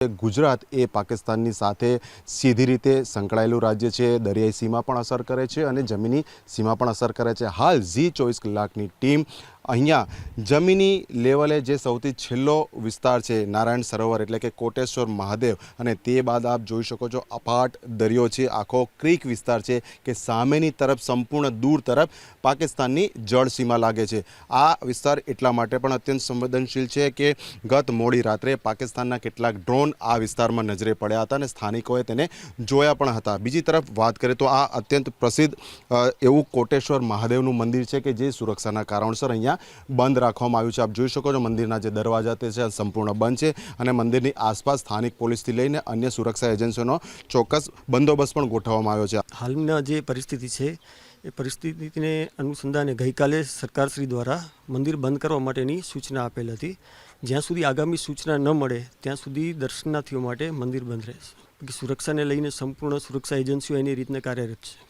ગુજરાત એ પાકિસ્તાનની સાથે સીધી રીતે સંકળાયેલું રાજ્ય છે. દરિયાઈ સીમા પણ અસર કરે છે અને જમીની સીમા પણ અસર કરે છે. હાલ ઝી ચોવીસ કલાકની ટીમ અહીંયા જમીની લેવલે જે સૌથી છેલ્લો વિસ્તાર છે નારાયણ સરોવર એટલે કે કોટેશ્વર મહાદેવ, અને તે બાદ આપ જોઈ શકો છો અપાટ દરિયો છે, આખો ક્રીક વિસ્તાર છે કે સામેની તરફ સંપૂર્ણ દૂર તરફ પાકિસ્તાનની જળસીમા લાગે છે. આ વિસ્તાર એટલા માટે પણ અત્યંત સંવેદનશીલ છે કે ગત મોડી રાત્રે પાકિસ્તાનના કેટલાક ડ્રોન આ વિસ્તારમાં નજરે પડ્યા હતા અને સ્થાનિકોએ તેને જોયા પણ હતા. બીજી તરફ વાત કરીએ તો આ અત્યંત પ્રસિદ્ધ એવું કોટેશ્વર મહાદેવનું મંદિર છે કે જે સુરક્ષાના કારણસર અહીંયા બંધ રાખવામાં આવ્યું છે. આપ જોઈ શકો છો મંદિરના જે દરવાજા તે છે, સંપૂર્ણ બંધ છે અને મંદિરની આસપાસ સ્થાનિક પોલીસથી લઈને અન્ય સુરક્ષા એજન્સીઓનો ચોક્કસ બંદોબસ્ત પણ ગોઠવવામાં આવ્યો છે. હાલના જે પરિસ્થિતિ છે, એ પરિસ્થિતિને અનુસંધાને ગઈકાલે સરકારશ્રી દ્વારા મંદિર બંધ કરવા માટેની સૂચના આપેલ હતી. જ્યાં સુધી આગામી સૂચના ન મળે, ત્યાં સુધી દર્શનાર્થીઓ માટે મંદિર બંધ રહેશે. સુરક્ષાને લઈને સંપૂર્ણ સુરક્ષા એજન્સીઓ એની રીતને કાર્યરત છે.